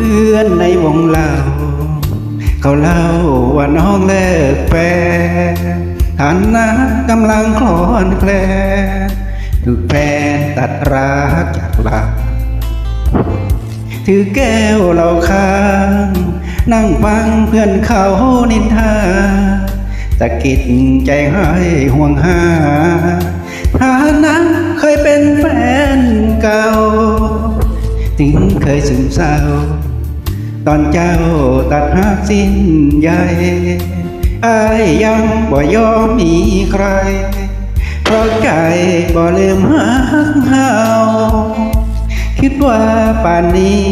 พื่อนในวงเล่าเขาเล่าว่าน้องเลิกแฟนฐานะกำลังคลอนแคลนถูกแฟนตัดรักจากลาถือแก้วเหล้าค้าง นั่งฟังเพื่อนเขานินทาตะกิดใจให้ห่วงหาฐานะเคยเป็นแฟนเก่า เคยซึมเศร้า ตอนเจ้าตัดหักสิ้นใหญ่อายยังบ่ยอมมีใคร เพราะใจบ่ลืมหักเฮาคิดว่าป่านนี้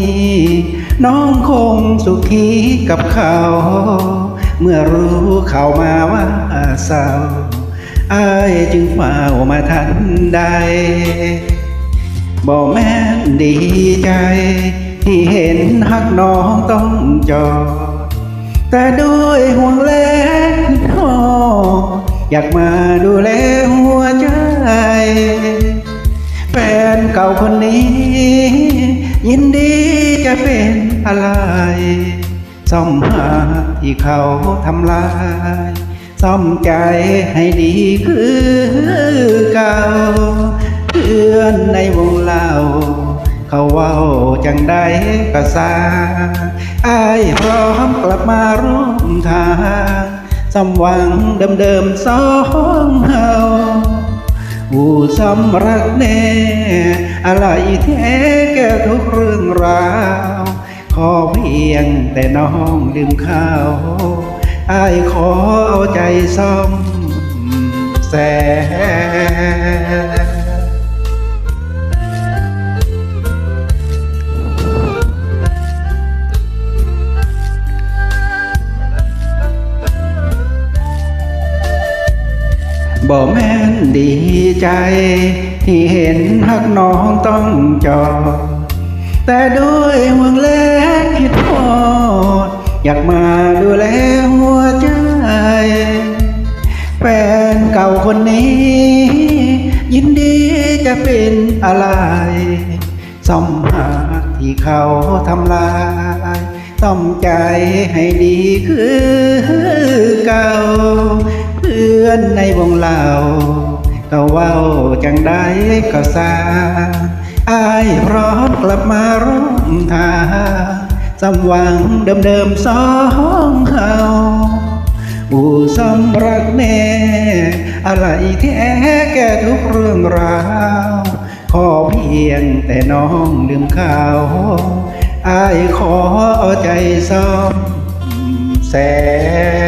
น้องคงสุขีกับเขา เมื่อรู้เขามาว่าเศร้าอายจึงเฝ้ามาทันใด บอกแม่นดีใจ ที่เห็นหักน้องต้องจอด แต่ด้วยห่วงแลทออยากมาดูแลหัวใจ แฟนเก่าคนนี้ ยินดีจะเป็นอะไร ซ่อมหาที่เขาทำลาย ซ่อมใจให้ดีคือเก่า พื่อนในวงเล่า เขาเว้าจังใดก็สาอายพร้อมกลับมาร่วมทางสมหวังเดิมๆสองเฮาอูสำรักแน่ อะไรแท้แก่ทุกเรื่องราว ขอเพียงแต่น้องดื่มข้าวอายขอเอาใจซ่อมแสน บอกแม่นดีใจ ที่เห็นหักน้องต้องจอดแต่ด้วยห่วงแลคิดทอด อยากมาดูแลหัวใจแฟนเก่าคนนี้ ยินดีจะเป็นอะไรซ่อมหาที่เขาทำลายซ่อมใจให้ดีคือเก่า พื่อนในวงเล่าก็เว้าจังได้ก็สาอายพร้อมกลับมาร่วมทางสำหวังเดิมๆสองเฮาอูสำรักแน่อะไรแท้แก่ทุกเรื่องราว ขอเพียงแต่น้องลืมข่าวอายขอเอาใจซ่อมแสน